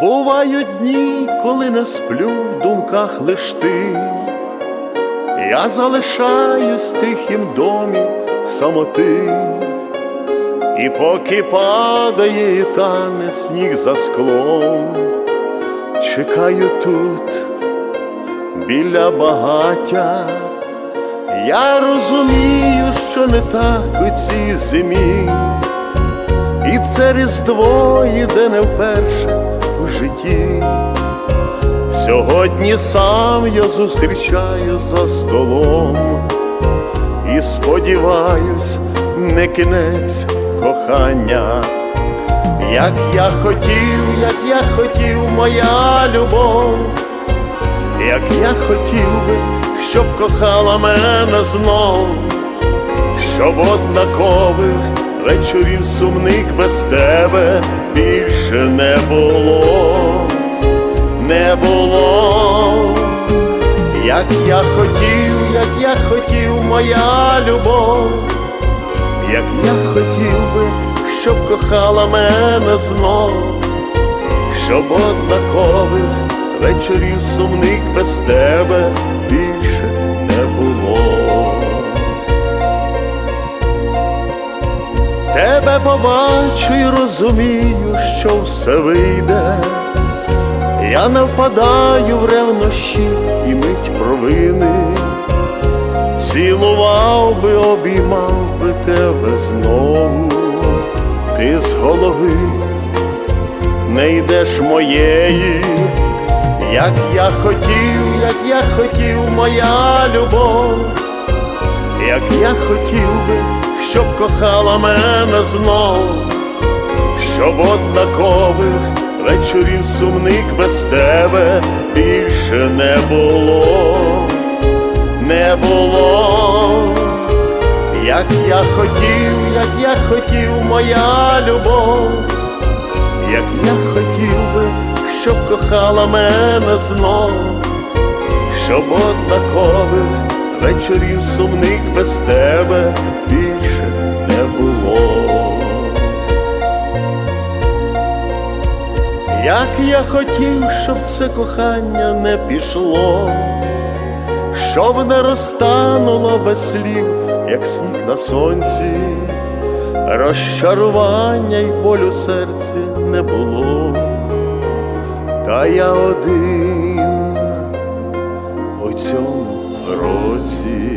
Бувають дні, коли не сплю в думках лиш ти, я залишаюсь в тихім домі самоти, і поки падає і тане сніг за склом, чекаю тут біля багаття. Я розумію, що не так у цій зимі, і це різдво йде не вперше в житті. Сьогодні сам я зустрічаю за столом і сподіваюсь, не кінець кохання, як я хотів, як я хотів, моя любов, як я хотів би, щоб кохала мене знов, щоб однакових вечорів сумних без тебе більше не було, як я хотів, як я хотів, моя любов, як я хотів би, щоб кохала мене знов, щоб однакових вечорів сумних без тебе більше не було. Тебе побачу і розумію, що все вийде. Я не впадаю в ревнощі і мить провини, цілував би, обіймав би тебе знову, ти з голови не йдеш моєї, як я хотів, як я хотів, моя любов, як я хотів би, щоб кохала мене знов, щоб однакових вечорів сумних без тебе більше не було, не було, як я хотів, як я хотів, моя любов, як я хотів би, щоб кохала мене знов, щоб однакових вечорів сумних без тебе Як я хотів, щоб це кохання не пішло, щоб не розтануло без слів, як сніг на сонці, розчарування й болю серці не було, та я один у цьому році.